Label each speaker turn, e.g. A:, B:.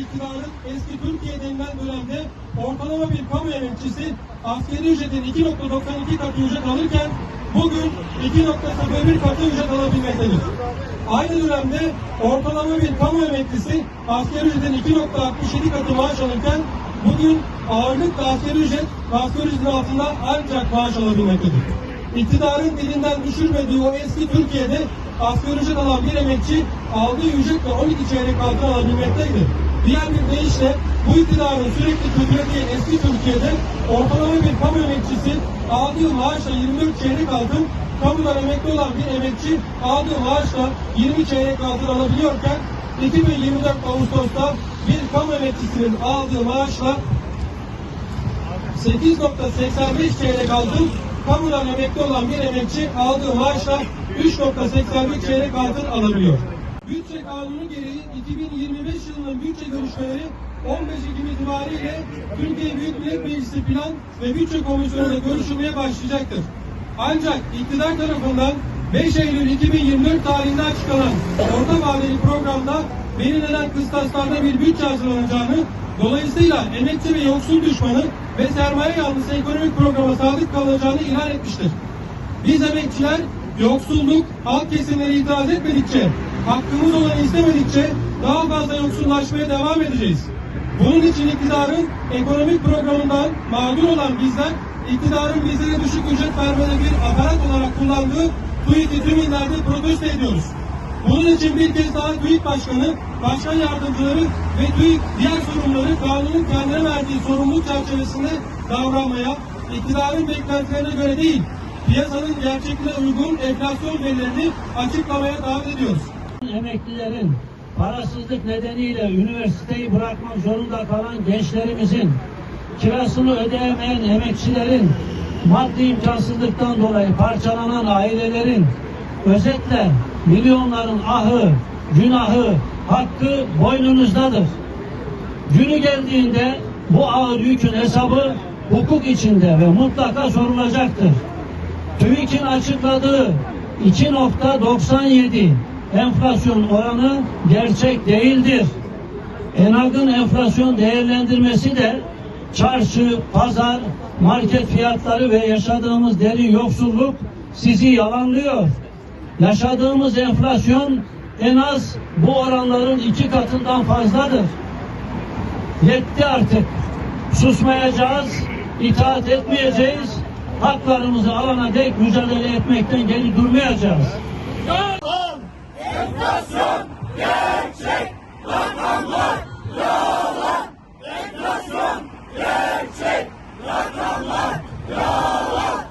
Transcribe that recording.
A: iktidarın eski Türkiye denilen dönemde ortalama bir kamu emekçisi askeri ücretin 2.92 katı ücret alırken bugün 2.01 katı ücret alabilmektedir. Aynı dönemde ortalama bir kamu emeklisi asgari ücretin 2.67 katı maaş alırken bugün ağırlıkla asgari ücret ve asgari ücretin altında ancak maaş alabilmektedir. İktidarın dilinden düşürmediği o eski Türkiye'de asgari ücret alan bir emekçi aldığı ücretle 12 çeyrek altın alabilmekteydi. Diğer bir deyişle bu iktidarın sürekli kötülediği eski Türkiye'de ortalama bir kamu emekçisi aldığı maaşla 24 çeyrek altın, kamudan emekli olan bir emekçi aldığı maaşla 20 çeyrek altın alabiliyorken 2024 Ağustos'ta bir kamu emekçisinin aldığı maaşla 8.85 çeyrek altın, kamudan emekli olan bir emekçi aldığı maaşla 3.81 çeyrek altın alabiliyor. Bütçe kanunu gereği 2025 yılının bütçe görüşmeleri 15 Ekim itibariyle Türkiye Büyük Millet Meclisi Plan ve Bütçe Komisyonu'nda görüşülmeye başlayacaktır. Ancak iktidar tarafından 5 Eylül 2024 tarihinde açıklanan orta vadeli programda belirlenen kıstaslarda bir bütçe hazırlanacağını, dolayısıyla emekçi ve yoksul düşmanı ve sermaye yanlısı ekonomik programa sadık kalacağını ilan etmiştir. Biz emekçiler yoksulluk, halk kesimleri itiraz etmedikçe, hakkımız olanı istemedikçe daha fazla yoksullaşmaya devam edeceğiz. Bunun için iktidarın ekonomik programından mağdur olan bizler, iktidarın bizlere düşük ücret vermede bir aparat olarak kullandığı TÜİK'i tüm illerde protesto ediyoruz. Bunun için bir kez daha TÜİK Başkanı, Başkan Yardımcıları ve TÜİK diğer sorumluları kanunun kendine verdiği sorumluluk çerçevesinde davranmaya, iktidarın beklentilerine göre değil, piyasanın gerçekliğine uygun enflasyon verilerini açıklamaya davet ediyoruz.
B: emeklilerin parasızlık nedeniyle üniversiteyi bırakmak zorunda kalan gençlerimizin kirasını ödeyemeyen emekçilerin maddi imkansızlıktan dolayı parçalanan ailelerin özetle milyonların ahı, günahı, hakkı boynunuzdadır. Günü geldiğinde bu ağır yükün hesabı hukuk içinde ve mutlaka sorulacaktır. TÜİK'in açıkladığı 2.97 enflasyon oranı gerçek değildir. ENAG'ın enflasyon değerlendirmesi de çarşı, pazar, market fiyatları ve yaşadığımız derin yoksulluk sizi yalanlıyor. Yaşadığımız enflasyon en az bu oranların iki katından fazladır. Yetti artık. Susmayacağız, itaat etmeyeceğiz, haklarımızı alana dek mücadele etmekten geri durmayacağız.